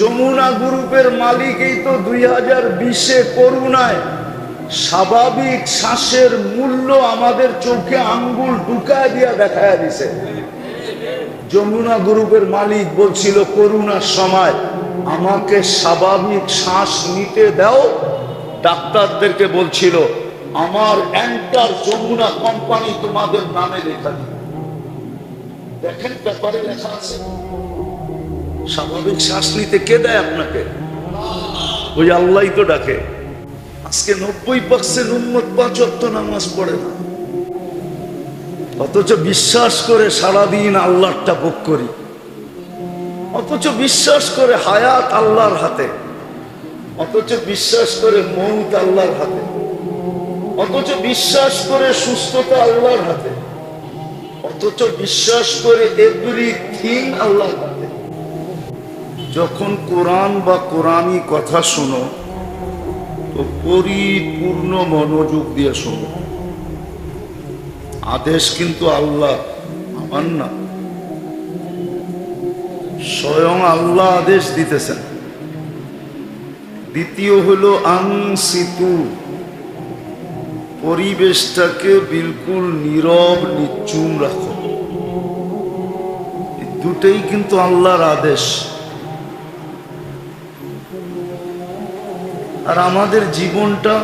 যমুনা গ্রুপের মালিকই তো দুই হাজার বিশে করুণায়। স্বাভাবিক শ্বাসের মূল্য আমাদের চোখে আঙ্গুল ঢুকায় দিয়া দেখায় দিছে। যমুনা গ্রুপের মালিক বলছিল, করুণার সময় আমাকে স্বাভাবিক শ্বাস নিতে দাও। ডাক্তারদেরকে বলছিল, আমার অ্যান্টার যমুনা কোম্পানি তোমাদের নামে লেখা দেখেন ব্যাপারে লেখা আছে। স্বাভাবিক শ্বাস নিতে কে দেয় আপনাকে? ওই আল্লাহ তো ডাকে। আজকে নব্বই পার্সেন্ট উন্মত পাঁচ অক্ট নামাজ পড়ে না। অথচ বিশ্বাস করে সারাদিন আল্লাহটা ভোগ করি। অথচ বিশ্বাস করে হায়াত আল্লাহর হাতে। অথচ বিশ্বাস করে মৌত আল্লাহর হাতে। অথচ বিশ্বাস করে সুস্থতা আল্লাহর হাতে। অথচ বিশ্বাস করে এভরিথিং আল্লাহর হাতে। যখন কোরআন বা কোরআনই কথা শোনো, তো পরিপূর্ণ মনোযোগ দিয়ে শোনো। আদেশ কিন্তু আল্লাহ, আমার না। স্বয়ং আল্লাহ আদেশ দিতেছেন। দ্বিতীয় হলো আংসিতু। পরিবেশটাকে বিলকুল নীরব, নিচুম রাখো। দুটেই কিন্তু আল্লাহর আদেশ। আর আমাদের জীবনটা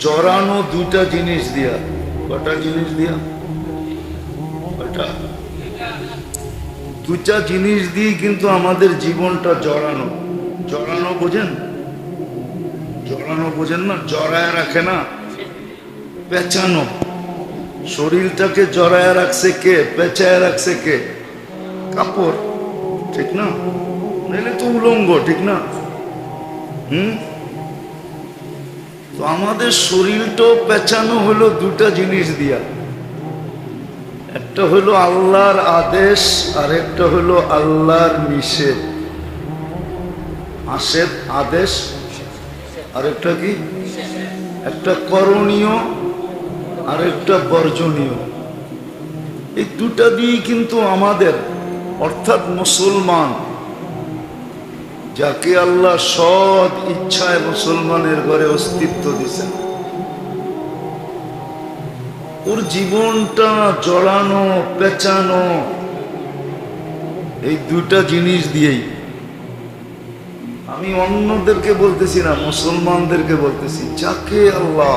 জড়ানো দুটা জিনিস দিয়া। কটা জিনিস দিয়া? দুটা জিনিস দিয়ে কিন্তু আমাদের জীবনটা জড়ানো। জড়ানো বোঝেন? জড়ানো বোঝেন না? জড়ায় রাখে না? পেঁচানো। শরীরটাকে জড়ায় রাখছে কে? পেঁচায় রাখছে কে? কাপড়, ঠিক না? নাহলে তো উলঙ্গ, ঠিক না? হুম? তো আমাদের শরীরটাও পেঁচানো হলো দুটা জিনিস দিয়া। একটা হলো আল্লাহর আদেশ আর একটা হলো আল্লাহর নিষেধ। আশেদ আদেশ আর একটা কি? একটা করণীয় আর একটা বর্জনীয়। এই দুটা দিয়ে কিন্তু আমাদের, অর্থাৎ মুসলমান যাকে আল্লাহ সৎ ইচ্ছায় মুসলমানের ঘরে অস্তিত্ব দিছেন ওর জীবনটা জড়ানো, পেঁচানো, এই দুটা জিনিস দিয়েই। আমি অন্যদেরকে বলতেছি না, মুসলমানদেরকে বলতেছি, যাকে আল্লাহ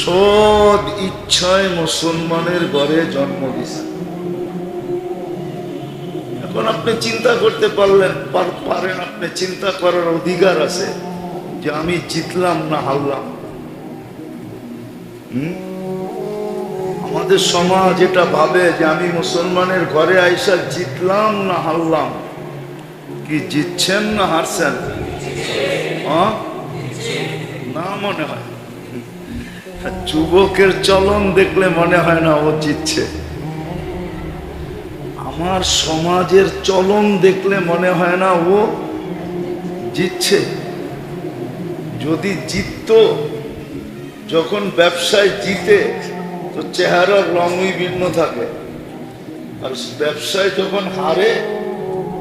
সৎ ইচ্ছায় মুসলমানের ঘরে জন্ম দিছে এখন আপনি চিন্তা করতে পারলেন পারেন আপনি, চিন্তা করার অধিকার আছে যে আমি জিতলাম না হারলাম। আমাদের সমাজ এটা ভাবে যে আমি মুসলমানের ঘরে আইসা জিতলাম না হারলাম। কি জিতছেন না হারছেন? না মনে হয়। যুবকের চলন দেখলে মনে হয় না ও জিতছে। আমার সমাজের চলন দেখলে মনে হয় না ও জিতছে। যদি জিতত, যখন ব্যবসায় জিতে, তো চেহারার রঙই ভিন্ন থাকে। আর ব্যবসায় যখন হারে,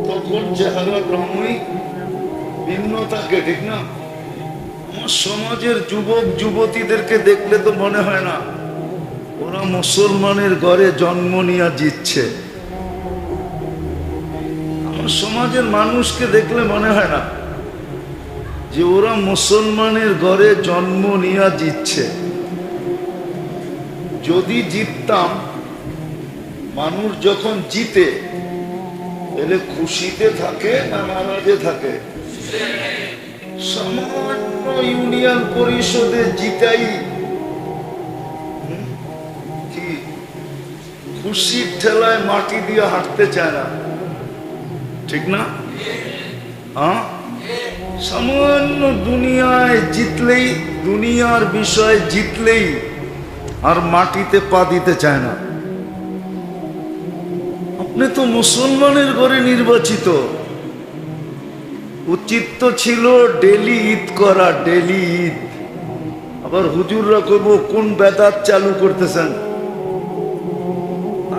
তখন চেহারার রঙই ভিন্ন থাকে, ঠিক না? আমার সমাজের যুবক, যুবতীদেরকে দেখলে তো মনে হয় না, ওরা মুসলমানের ঘরে জন্ম নিয়ে জিতছে। সমাজের মানুষকে দেখলে মনে হয় না যে ওরা মুসলমানের ঘরে জন্ম নিয়ে জিতছে। যদি জিততাম, মানুষ যখন জিতে এলে খুশিতে থাকে না নারাজে থাকে? সামান্য ইউনিয়ন পরিষদে জিতাই। খুশির ঠেলায় মাটি দিয়ে হাঁটতে চায় না। ঠিক না? হ্যাঁ? সামান্য দুনিয়ায় জিতলেই, দুনিয়ার বিষয়ে জিতলেই আর মাটিতে পা দিতে চায় না। আপনি তো মুসলমানের ঘরে নির্বাচিত। উচিত তো ছিল ডেলি ঈদ করা, ডেলি ঈদ। আবার হুজুররা কইব, কোন বেদাত চালু করতেছেন?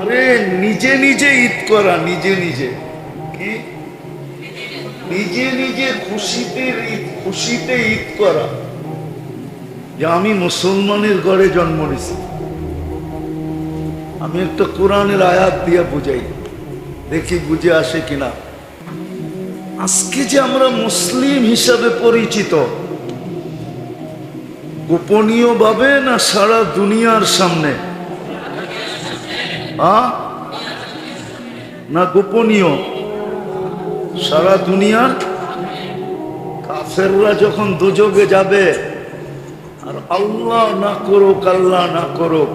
আরে, নিজে নিজে ঈদ করা, নিজে নিজে। নিজে নিজে খুশিতে ঈদ খুশিতে ঈদ করা। যে আমি মুসলমানের ঘরে জন্ম নিছি। আমি একটা কোরআনের আয়াত দিয়ে বুঝাই। দেখি বুঝে আসে কিনা। আজকে যে আমরা মুসলিম হিসাবে পরিচিত গোপনীয় ভাবে না সারা দুনিয়ার সামনে? না গোপনীয়। সারা দুনিয়ার কাফেররা যখন দুযোগে যাবে, আর আল্লাহ না করুক, আল্লাহ না করুক,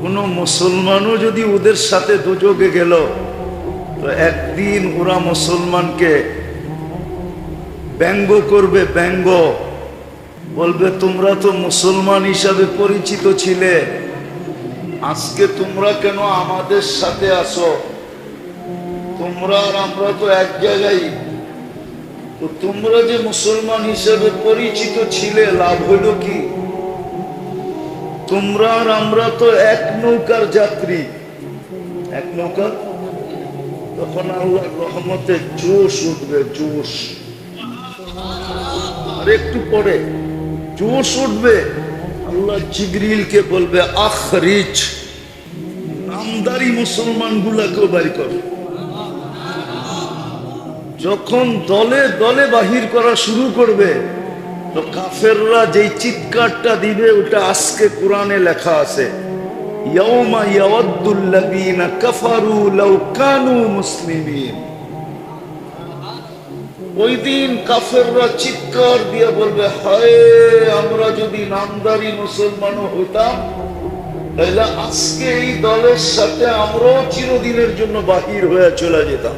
কোন মুসলমানও যদি ওদের সাথে দুযোগে গেল, তো একদিন ওরা মুসলমানকে ব্যঙ্গ করবে, ব্যঙ্গ। বলবে, তোমরা তো মুসলমান হিসাবে পরিচিত ছিলে, আজকে তোমরা কেন আমাদের সাথে আসো? তোমরা আর আমরা তো এক জায়গায়। তো তোমরা যে মুসলমান হিসেবে পরিচিত ছিলে, লাভ হইল কি? তোমরা আর আমরা তো এক নৌকার যাত্রী। এক নৌকা? তখন আল্লাহ রহমতে জোশ উঠবে, জোশ। আর একটু পরে জোশ উঠবে। আল্লাহ জিবরিলকে বলবে আখরিচ নামদারি মুসলমান গুলাকেও বাড়ি কর। যখন দলে দলে বাহির করা শুরু করবে, তো কাফেররা যেই চিৎকারটা দিবে, ওটা আজকে কোরআনে লেখা আছে। কাফেররা চিৎকার দিয়ে বলবে, হায়, আমরা যদি নামদারি মুসলমানও তাহলে আজকে এই দলের সাথে আমরাও চিরদিনের জন্য বাহির হয়ে চলে যেতাম।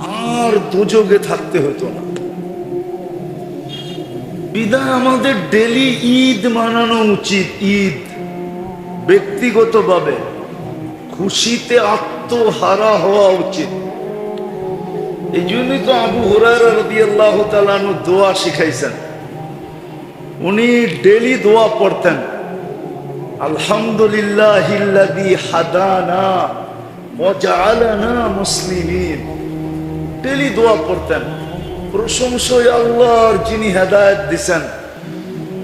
আর দুযোগে থাকতে হতো না। বিদায় আমাদের ডেলি ঈদ মানানো উচিত, ঈদ। ব্যক্তিগতভাবে খুশিতে আত্মহারা হওয়া উচিত। এই জন্যই তো আবু তাআলা আনহু দোয়া শিখাইছেন। উনি ডেলি দোয়া পড়তেন, আলহামদুলিল্লাহিল্লাযী হাদানা মুসলিমিন। ডেলি দোয়া পড়তেন। প্রশংসই আল্লাহর যিনি হেদায়েত দিছেন।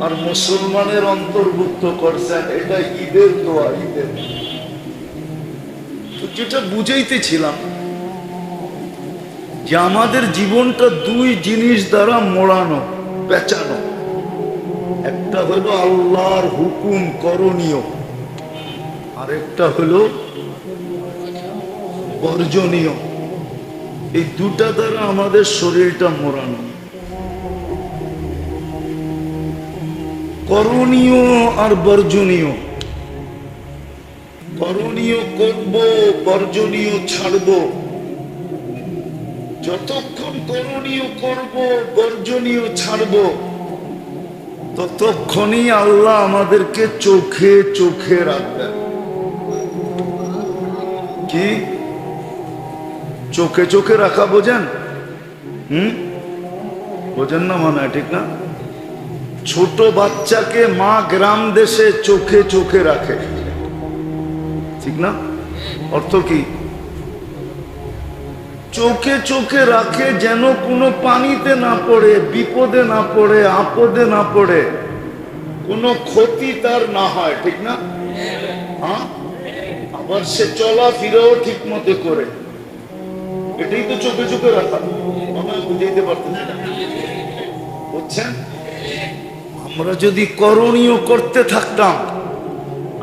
আর মুসলমানের অন্তর্ভুক্ত করছেন, এটা ঈদের দোয়া, ঈদের। যেটা বুঝাইতেছিলাম যে আমাদের জীবনটা দুই জিনিস দ্বারা মোড়ানো, পেঁচানো। একটা হলো আল্লাহর হুকুম করণীয় আর একটা হলো বর্জনীয়। এই দুটা দ্বারা আমাদের শরীরটা মোড়ানো। করণীয় আর বর্জনীয়। করণীয় করব, বর্জনীয় ছাড়ব। যতক্ষণ করণীয় করব, বর্জনীয় ছাড়ব, ততক্ষণই আল্লাহ আমাদেরকে চোখে চোখে রাখবেন। কি? চোখে চোখে রাখা বোঝেন? হুম? বোঝেন না মনে হয় ঠিক না? ছোট বাচ্চাকে মা গ্রাম দেশে চোখে চোখে রাখে। ঠিক না? অর্থ কি? চোখে চোখে রাখে যেন কোনো পানিতে না পড়ে, বিপদে না পড়ে, আপদে না পড়ে। কোনো ক্ষতি তার না হয়, ঠিক না? হ্যাঁ? আবার সে চলাফেরাও ঠিক মতো করে। এটাই তো চোখে চোখে রাখা। আমরা বুঝাইতে পারতেছি বুঝছেন? আমরা যদি করণীয় করতে থাকতাম,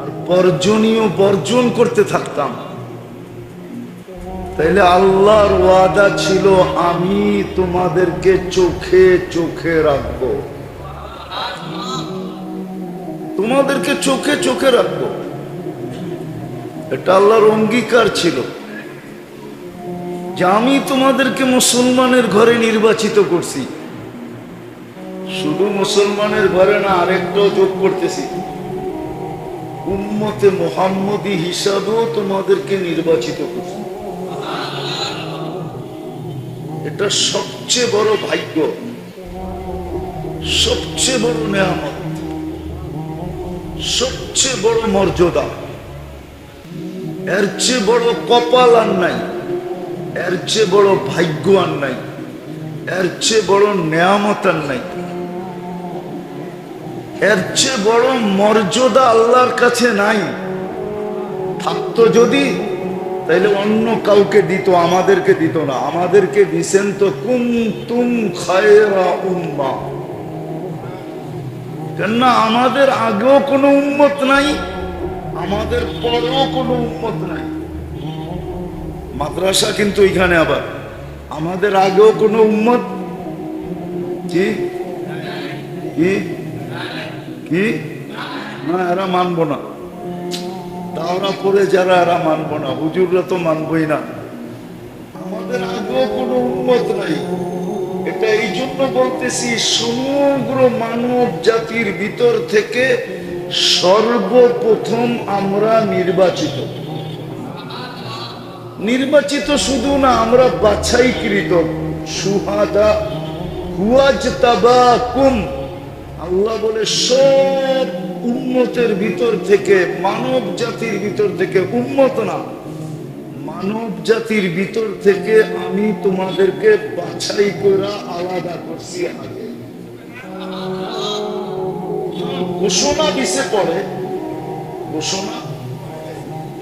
আর বর্জনীয় বর্জন করতে থাকতাম, তাইলে আল্লাহর ওয়াদা ছিল, আমি তোমাদেরকে চোখে চোখে রাখব। তোমাদেরকে চোখে চোখে রাখব। এটা আল্লাহর অঙ্গীকার ছিল। যে আমি তোমাদেরকে মুসলমানের ঘরে নির্বাচিত করছি। শুধু মুসলমানের ঘরে না, আরেকটাও যোগ করতেছি। উম্মতে মোহাম্মদী হিসাবেও তোমাদেরকে নির্বাচিত করছি। এটা সবচেয়ে বড় ভাগ্য, সবচেয়ে বড় নেয়ামত, সবচেয়ে বড় মর্যাদা। এর চেয়ে বড় কপাল আর নাই। এর চেয়ে বড় ভাগ্য আর নাই। এর চেয়ে বড় নেয়ামত আর নাই। এর চেয়ে বড় মর্যাদা আল্লাহর কাছে নাই। থাকতো যদি, তাইলে অন্য কাউকে দিত, আমাদেরকে দিত না। আমাদেরকে দিছেন তো কুম তুম খায়রা কেননা আমাদের আগেও কোনো উন্মত নাই, আমাদের পরেও কোনো উন্মত নাই। মাদ্রাসা কিন্তু এখানে আবার। আমাদের আগেও কোনো উন্মত কি? কি? কি? না, এরা মানব না। তাওরা পরে যারা, এরা মানবো না। হুজুররা তো মানবই না। আমাদের আগেও কোনো উন্মত নাই। এটা এই জন্য বলতেছি, সমগ্র মানব জাতির ভিতর থেকে সর্বপ্রথম আমরা নির্বাচিত। নির্বাচিত শুধু না, আমরা বাছাইকৃত। সুহাদা আল্লাহ বলে, সব উন্মতের ভিতর থেকে, মানব জাতির ভিতর থেকে উন্মত না, মানব জাতির ভিতর থেকে আমি তোমাদেরকে বাছাই করে আলাদা করছি ঘোষণা দিছে পরে, ঘোষণা,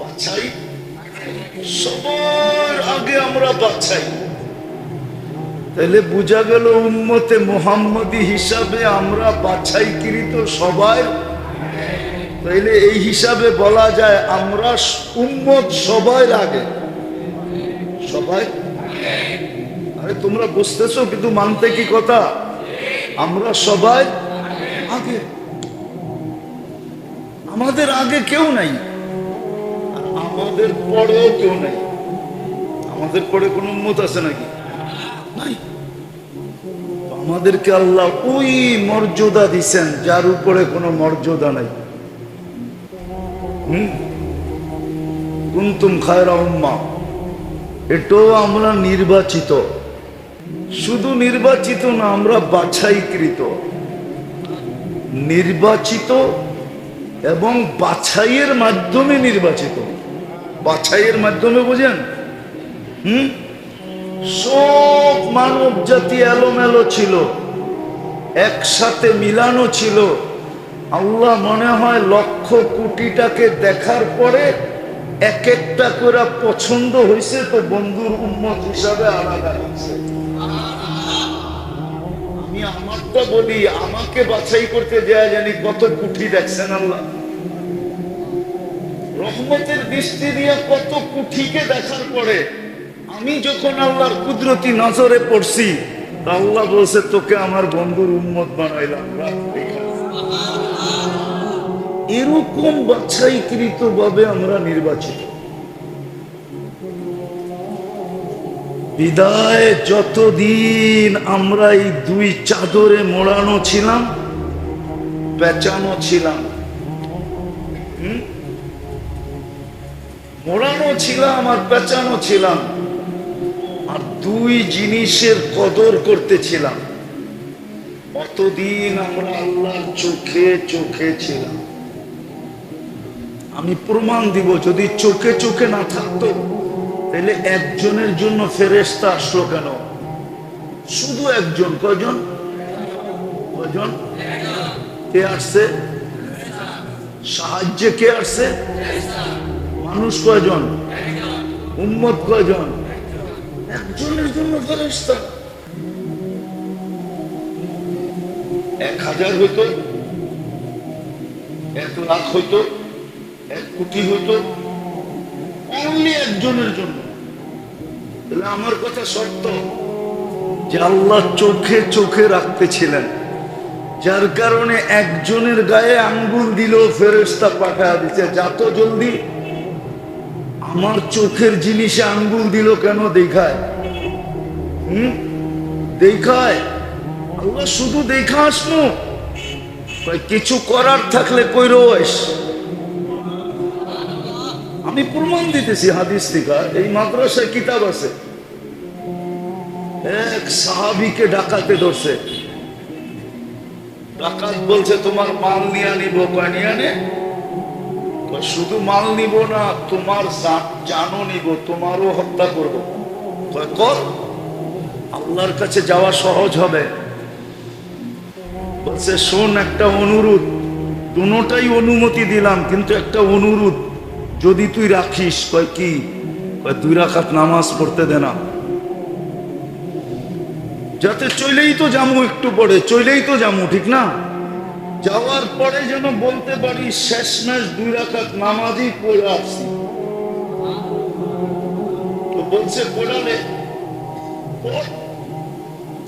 বাছাই সবার আগে আমরা বাছাই। তাহলে বোঝা গেল উম্মতে মোহাম্মদী হিসাবে আমরা বাছাই বাছাইকৃত সবাই। তাইলে এই হিসাবে বলা যায় আমরা উম্মত সবাই আগে। সবাই? আরে তোমরা বুঝতেছো কিন্তু মানতে কি কথা? আমরা সবাই আগে। আমাদের আগে কেউ নাই। আমাদের পরেও কেউ নাই। আমাদের পরে কোন উন্মত আছে নাকি? নাই। আমাদেরকে আল্লাহ ওই মর্যাদা দিছেন, যার উপরে কোনো মর্যাদা নাই। কুন্তুম খায়রা উম্মা। এটাও আমরা নির্বাচিত। শুধু নির্বাচিত না, আমরা বাছাইকৃত। নির্বাচিত এবং বাছাইয়ের মাধ্যমে নির্বাচিত। বাছাইয়ের মাধ্যমে বোঝেন? হুম? সব মানব জাতি এলোমেলো ছিল। একসাথে মিলানো ছিল। আল্লাহ মনে হয় লক্ষ কোটিটাকে দেখার পরে এক একটা করে পছন্দ হয়েছে তো বন্ধুর উন্মত হিসাবে আলাদা হয়েছে আমি আমারটা বলি, আমাকে বাছাই করতে যায় জানি কত কুঠি দেখছেন আল্লাহ। রহমতের দৃষ্টি দিয়ে কত কুঠিকে দেখার পরে, আমি যখন আল্লাহর কুদরতি নজরে পড়ছি আল্লাহ বলছে, তোকে আমার বন্ধুর উন্মত বানাইলাম এরকম বাছাইকৃত ভাবে আমরা নির্বাচিত। বিদায়, যতদিন আমরা এই দুই চাদরে মোড়ানো ছিলাম, পেঁচানো ছিলাম মোড়ানো ছিলাম আর পেঁচানো ছিলাম। আর দুই জিনিসের কদর করতেছিলাম। অতদিন আমরা আল্লাহর চোখে চোখে ছিলাম। আমি প্রমাণ দিব, যদি চোখে চোখে না থাকতো, তাহলে একজনের জন্য ফেরেস্তা আসলো কেন? শুধু একজন। কজন কজন কে আসছে? সাহায্যে কে আসছে? মানুষ কয়জন? উম্মত কয়জন? একজনের জন্য এক হাজার হইতো, এক লাখ হইতো, এক কোটি হইতো অনলি একজনের জন্য। তাহলে আমার কথা সত্য যে আল্লাহ চোখে চোখে রাখতেছিলেন, যার কারণে একজনের গায়ে আঙ্গুল দিল ফেরেস্তা পাঠায় দিচ্ছে যত জলদি আমার চোখের জিনিসে আঙ্গুল দিল কেন দেখায়? হুম? দেখায়? আল্লাহ শুধু দেখা আসব কিছু করার থাকলে কইরো আইস আমি প্রমাণ দিতেছি হাদিস থেকে, এই মাদ্রাসায় কিতাব আছে। এক সাহাবিকে ডাকাতে ধরছে। ডাকাত বলছে, তোমার মাল নিয়ে নিব কয়, নিয়ে শুধু মাল নিব না, তোমার জা- জানও নিব, তোমারও হত্যা করব। কর। আল্লাহর কাছে যাওয়া সহজ হবে। বলছে, শোন, একটা অনুরোধ। দুটাই অনুমতি দিলাম, কিন্তু একটা অনুরোধ। যদি তুই রাখিস, কয়, কি? দুই রাখাত নামাজ পড়তে দে না। যাতে চলেই তো যামু একটু পরে, চলেই তো যামু, ঠিক না? যাওয়ার পরে যেন বলতে পারি শেষ ম্যাচ দুই রাখাত নামাজই পড়ে আসছি তো বলছে পড়।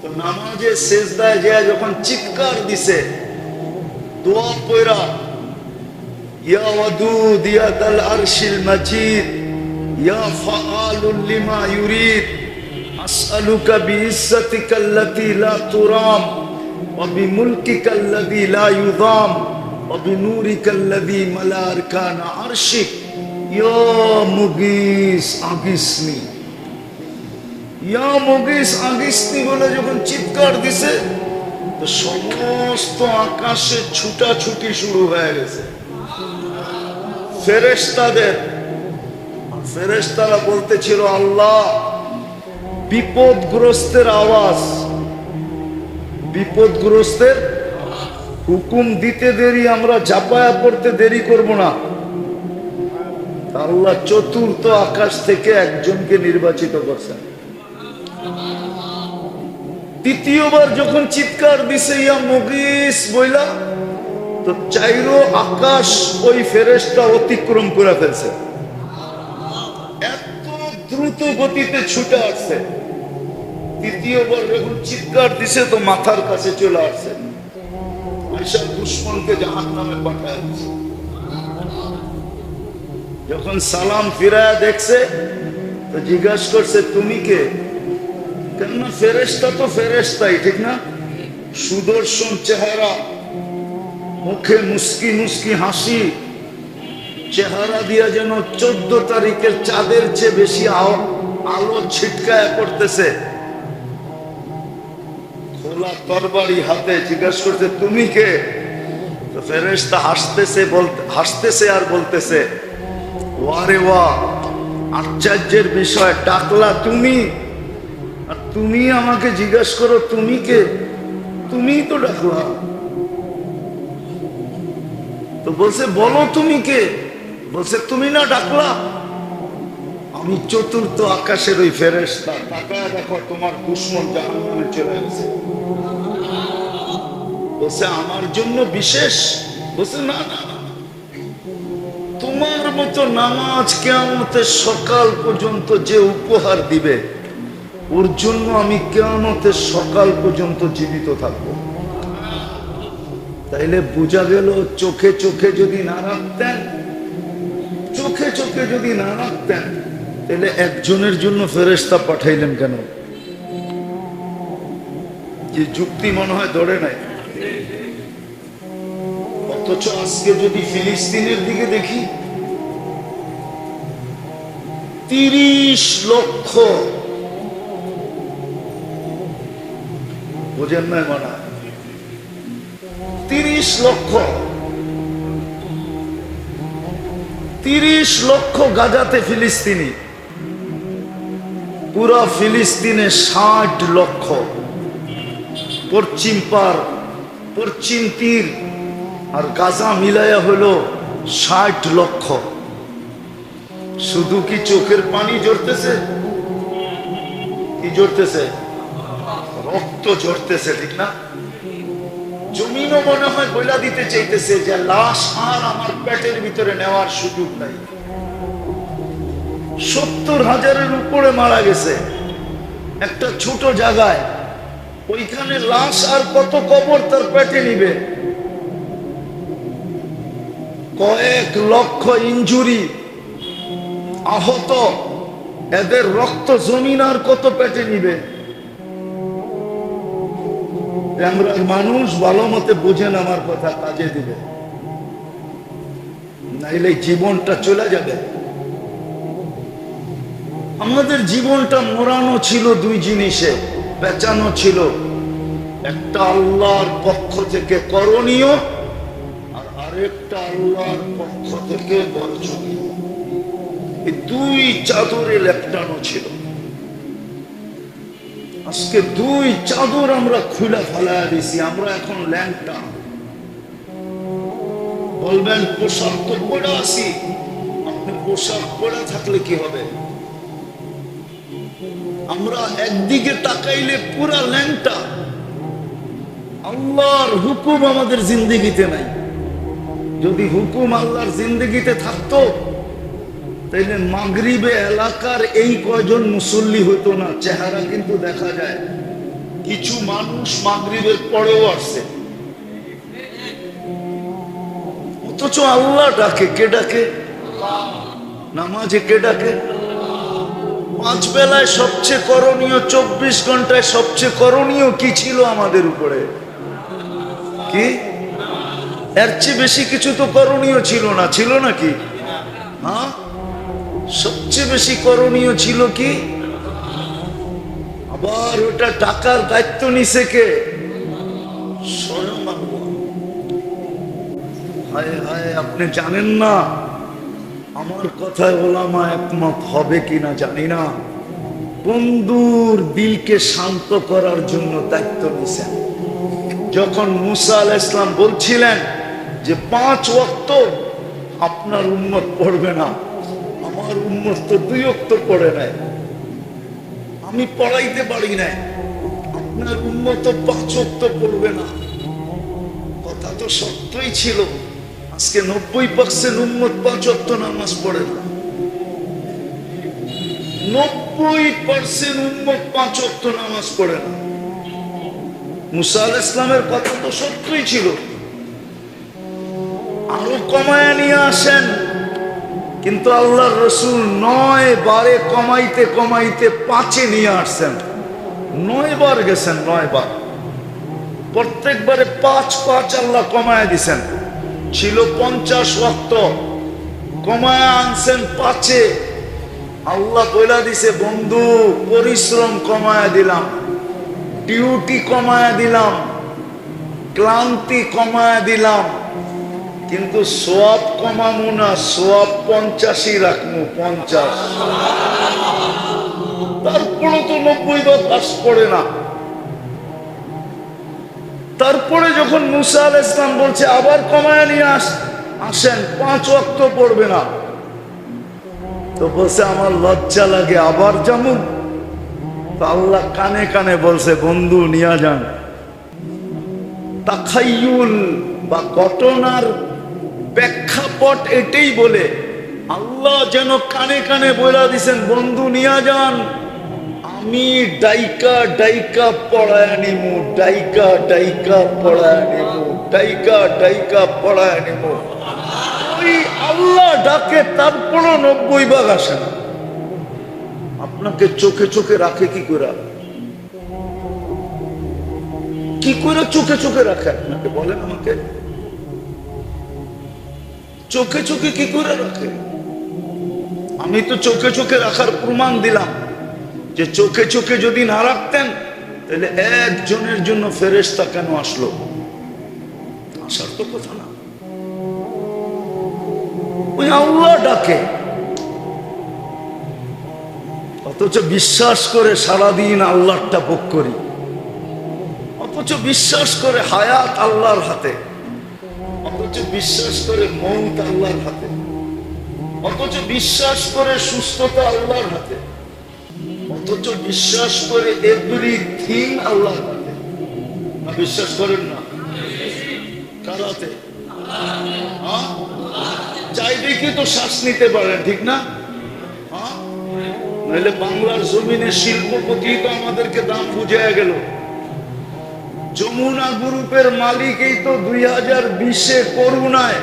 তো নামাজে শেষ দায় যে যখন চিৎকার দিছে, দোয়া পয়রা, ইয়া ওয়াদুদ, ইয়া দাল আরশিল মাজিদ, ইয়া ফাআলুল লিমা ইউরিদ, আসআলুকা বিইজ্জাতিকা আল্লাতী লা তুরাম লা ইউযাম ওয়া বিনূরিকা আল্লাযী মালা আরকানা আরশিক ইয়া মুগিস আগিসনি ইয়া বলে যখন চিৎকার দিছে, তো সমস্ত আকাশে ছুটাছুটি শুরু হয়ে গেছে। ফেরেশতাদের, ফেরেশতারা বলতেছিল, আল্লাহ, বিপদগ্রস্তের আওয়াজ বিপদগ্রস্তের হুকুম দিতে দেরি, আমরা ঝাপায়া পড়তে দেরি করব না। আল্লাহ চতুর্থ আকাশ থেকে একজনকে নির্বাচিত করছেন। তৃতীয়বার যখন চিৎকার দিছে, ইয়া মুগিস বইলা, তো চাইরো আকাশ ওই ফেরেশতা অতিক্রম করে ফেলছে। এত দ্রুত গতিতে ছুটে আসছে। তৃতীয়বার যখন চিৎকার দিছে তো মাথার কাছে চলে আসছে। আইসা দুশ্মনকে জাহান নামে পাঠায় যখন সালাম ফিরায় দেখছে, তো জিজ্ঞাসা করছে, তুমি কে? কেননা ফেরেস্তা তো ফেরেস্তাই ঠিক না? সুদর্শন চেহারা, মুখে মুস্কি মুস্কি হাসি, চেহারা দিয়া যেন চোদ্দ তারিখের চাঁদের চেয়ে বেশি আলো ছিটকায় পড়তেছে। খোলা তরবারি হাতে জিজ্ঞাসা করছে, তুমি কে? তো ফেরেস্তা হাসতেছে বলতে, হাসতেছে আর বলতেছে, ওয়ারে ওয়া, আশ্চর্যের বিষয়, ডাকলা তুমি? আর তুমি আমাকে জিজ্ঞেস করো, তুমি কে? তুমিই তো ডাকলা। তো বলছে, বলো তুমি কে? বলছে, তুমি না ডাকলা? আমি চতুর্থ আকাশের ওই ফেরেস্তা তাকায় দেখো, তোমার দুশ্মন জাহান্নামে চলে গেছে বলছে, আমার জন্য বিশেষ? বলছে, না না তোমার মতো নামাজ কেয়ামতের সকাল পর্যন্ত যে উপহার দিবে, ওর জন্য আমি কেয়ামতের সকাল পর্যন্ত জীবিত থাকব। তাইলে বোঝা গেল, চোখে চোখে যদি না রাখতেন, চোখে চোখে যদি না রাখতেন তাহলে একজনের জন্য ফেরেস্তা পাঠাইলেন কেন? যে যুক্তি মনে হয় ধরে নাই। অথচ আজকে যদি ফিলিস্তিনের দিকে দেখি, তিরিশ লক্ষ। বোঝেন নয় মানা? তিরিশ লক্ষ। তিরিশ লক্ষ গাজাতে ফিলিস্তিনি। পুরা ফিলিস্তিনে ষাট লক্ষ। পশ্চিম পার, পশ্চিম তীর, আর গাজা মিলাইয়া হলো ষাট লক্ষ। শুধু কি চোখের পানি জড়তেছে কি জড়তেছে রক্ত ঝরতেছে, ঠিক না? জমিনও মনে হয় বইলা দিতে চাইতেছে যে লাশ আর আমার পেটের ভিতরে নেওয়ার সুযোগ নাই। সত্তর হাজারের উপরে মারা গেছে। একটা ছোট জায়গায় ওইখানে লাশ আর কত কবর তার পেটে নিবে? কয়েক লক্ষ ইঞ্জুরি আহত, এদের রক্ত জমিন আর কত পেটে নিবে? মানুষ ভালো মতে বুঝেন আমার কথা, কাজে দিবে। নাইলে জীবনটা চলে যাবে। আমাদের জীবনটা মোড়ানো ছিল দুই জিনিসে। বেচানো ছিল। একটা আল্লাহর পক্ষ থেকে করণীয় আর আরেকটা আল্লাহর পক্ষ থেকে বর্জনীয় এই দুই চাদরে লেপটানো ছিল। আজকে দুই চাদর আমরা খুলে ফেলা দিছি, আমরা এখন ল্যাংটা। বলবেন, পোশাক তো পড়ে আসি আপনি পোশাক পরে থাকলে কি হবে? আমরা একদিকে তাকাইলে পুরা ল্যাংটা। আল্লাহর হুকুম আমাদের জিন্দগিতে নাই। যদি হুকুম আল্লাহর জিন্দগিতে থাকতো, তাইলে মাগরিবে এলাকার এই কয়জন মুসল্লি হতো না, চেহারা কিন্তু দেখা যায়। কিছু মানুষ মাগরিবের পরেও আসছে। অথচ আল্লাহ ডাকে, কে ডাকে? নামাজে কে ডাকে? পাঁচ বেলায় সবচেয়ে করণীয়, চব্বিশ ঘন্টায় সবচেয়ে করণীয় কি ছিল আমাদের উপরে? কি? এর চেয়ে বেশি কিছু তো করণীয় ছিল না। ছিল নাকি হ্যাঁ? সবচেয়ে বেশি করণীয় ছিল কি? আবার ওটা টাকার দায়িত্ব নিছে কে? স্বয়ং। হায় হায়, আপনি জানেন না? আমার কথায় ওলামা একমত হবে কিনা জানি না। বন্ধুর দিলকে শান্ত করার জন্য দায়িত্ব নিছেন। যখন মুসা আল ইসলাম বলছিলেন যে পাঁচ ওয়াক্ত আপনার উন্মত পড়বে না, আমার উন্মত তো দুই অক্ত পড়ে নেয় আমি পড়াইতে পারি নাই, আপনার উন্মত পাঁচ অক্ত পড়বে না। কথা তো সত্যই ছিল। আজকে নব্বই পার্সেন্ট উন্মত পাঁচ অক্ত নামাজ পড়ে না। নব্বই পার্সেন্ট উন্মত পাঁচ অক্ত নামাজ পড়ে না। মুসা ইসলামের কথা তো সত্যই ছিল। আরও কমায় নিয়ে আসেন। কিন্তু আল্লাহ রসুল নয় বারে কমাইতে কমাইতে পাঁচে নিয়ে আসছেন। নয় বার গেছেন, নয় বার। প্রত্যেকবারে পাঁচ পাঁচ আল্লাহ কমায় দিছেন। ছিল পঞ্চাশ ওয়াক্ত কমায় আনছেন পাঁচে। আল্লাহ বইলা দিছে, বন্ধু, পরিশ্রম কমায় দিলাম, ডিউটি কমায় দিলাম, ক্লান্তি কমায় দিলাম, কিন্তু সোয়াব কমামু না সোয়াব পঞ্চাশই রাখমু, পঞ্চাশ। তারপরে তো নব্বই পাস পড়ে না। তারপরে যখন মুসা আল ইসলাম বলছে, আবার কমায় নিয়ে আস। আসেন, পাঁচ অক্ত পড়বে না। তো বলছে, আমার লজ্জা লাগে, আবার যেমন তো আল্লাহ কানে কানে বলছে, বন্ধু, নিয়া যান। তাখাইয়ুল বা ঘটনার প্রেক্ষাপট এটাই বলে, আল্লাহ যেন কানে কানে বলে দিছেন, বন্ধু, নিয়া যান। আমি ডাইকা ডাইকা পড়ায় নিমু, ডাইকা ডাইকা পড়ায় নিমু, ডাইকা ডাইকা পড়ায় নিমু। ওই আল্লাহ ডাকে, তারপরও নব্বই ভাগ আসে না। আপনাকে চোখে চোখে রাখে কি করে? কি করে চোখে চোখে রাখে আপনাকে? বলেন আমাকে। চোখে চোখে কি করে রাখে? আমি তো চোখে চোখে রাখার প্রমাণ দিলাম। যে চোখে চোখে যদি না রাখতেন, তাহলে একজনের জন্য ফেরেস্তা কেন আসলো? আসার তো কথা না। ওই আল্লাহ ডাকে। অথচ বিশ্বাস করে সারাদিন আল্লাহটা ভোগ করি। অথচ বিশ্বাস করে হায়াত আল্লাহর হাতে। অথচ বিশ্বাস করে মৌত আল্লাহর হাতে। অথচ বিশ্বাস করে সুস্থতা আল্লাহর হাতে। অথচ বিশ্বাস করে এভরিথিং না, বিশ্বাস করেন না। হাতে? হ্যাঁ? কি তো শ্বাস নিতে পারেন ঠিক না? হ্যাঁ? নাহলে বাংলার জমিনে শিল্পপতি তো আমাদেরকে দাম গেল। যমুনা গ্রুপের মালিকই তো দুই হাজার বিশে করুণায়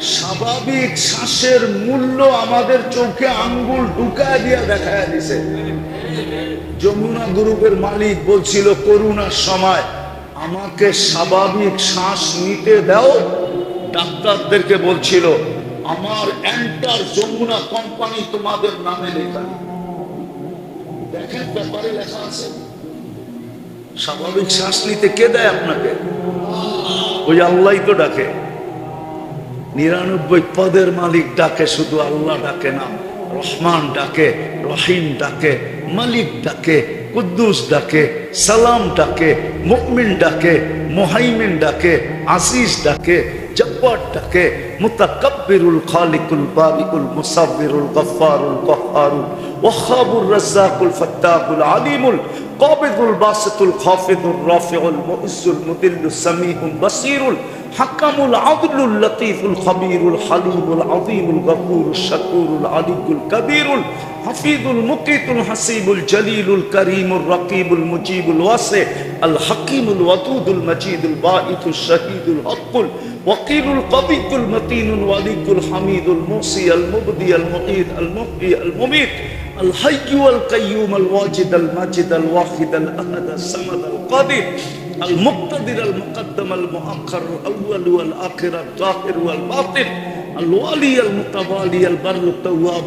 স্বাভাবিক শ্বাসের মূল্য আমাদের চোখে আঙ্গুল ঢুকায় দিয়া দেখায় দিছে। যমুনা গ্রুপের মালিক বলছিল, করুণার সময় আমাকে স্বাভাবিক শ্বাস নিতে দাও। ডাক্তারদেরকে বলছিল, আমার এন্টার যমুনা কোম্পানি তোমাদের নামে লেখা। দেখেন, ব্যাপারে লেখা আছে। স্বাভাবিক শ্বাস নিতে কে দেয় আপনাকে? ওই আল্লাহ তো ডাকে। নিরানব্বই পদের মালিক ডাকে, শুধু আল্লাহ ডাকে না, রহমান ডাকে, রহিম ডাকে। মালিক ডাকে কুদ্দুস ডাকে সালাম ডাকে মুকমিন ডাকে মোহাইমিন ডাকে আসিস ডাকে জব্বার ডাকে মুতাকাব্বিরুল খালিকুল বারিকুল মুসাব্বিরুল গফফারুল কহ্হারুল ওয়াহাবুর রাজ্জাকুল ফাত্তাকুল আলিমুল قابض الباسط الخافض الرافع المؤز المذل السميع البصير حكم العدل اللطيف الخبير الحليم العظيم الغفور الشكور العلي الكبير الحفيظ المقيت الحسيب الجليل الكريم الرقيب المجيب الواسع الحكيم الودود المجيد الباعث الشهيد الحق الوكيل القوي المتين الولي الحميد الموصي المبدي المعيد المحيي المميت الحي والقيوم الواجد الماجد الواحد الأحد الصمد القادر المقتدر المقدم المؤخر الأول والآخر الظاهر والباطن الوالي المتوالي البر التواب